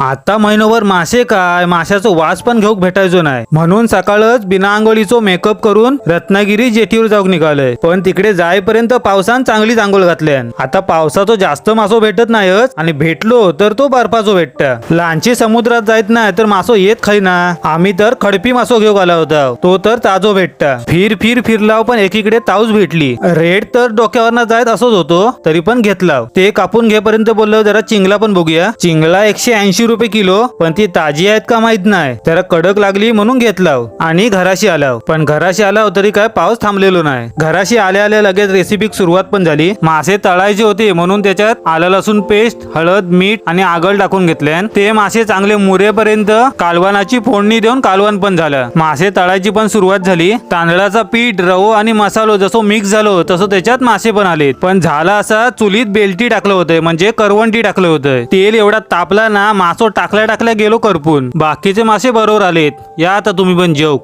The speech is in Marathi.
आता महिनोभर मासे काय? माशाचं वास पण घेऊक भेटायचो नाही म्हणून सकाळच बिना आंघोळीचो मेकअप करून रत्नागिरी जेटीवर जाऊन निघालोय. पण तिकडे जाईपर्यंत पावसान चांगलीच आंघोळ घातल्यान. आता पावसाचो जास्त मासो भेटत नाहीच आणि भेटलो तर तो बर्फाचो भेटत. लहानशी समुद्रात जायत नाही तर मासो येत खाई ना आम्ही तर खडपी मासो घेऊ आला होता. तो तर ताजो भेटता. फिर फिर फिरलाव पण एकीकडे ताऊस भेटली. रेड तर डोक्यावर जायत असंच होतो तरी पण घेतला ते कापून घेपर्यंत बोललो जरा चिंगला पण बघूया. चिंगला एकशे ऐंशी रुपये किलो पण ती ताजी आहेत का माहीत नाही. त्याला कडक लागली म्हणून घेतलाव. आणि घराशी आलाव. पण घराशी आलाव तरी काय पाऊस थांबलेलो नाही. घराशी आल्या आल्या लगेच रेसिपी सुरुवात पण झाली. मासे तळायचे होते म्हणून त्याच्यात आलं लसूण पेस्ट हळद मीठ आणि आगळ टाकून घेतले. ते मासे चांगले मुरेपर्यंत कालवानाची फोडणी देऊन कालवण पण झालं. मासे तळायची पण सुरुवात झाली. तांदळाचा पीठ रवो आणि मसालो जसं मिक्स झालो तसं त्याच्यात मासे पण आले पण झाला असा चुलीत बेलटी टाकलं होतं. म्हणजे करवंटी टाकलं होतं. तेल एवढा तापला ना मास टाकल्या टाकल्या गेलो करपून. बाकीचे मासे बरोबर आलेत. या आता तुम्ही पण जेव.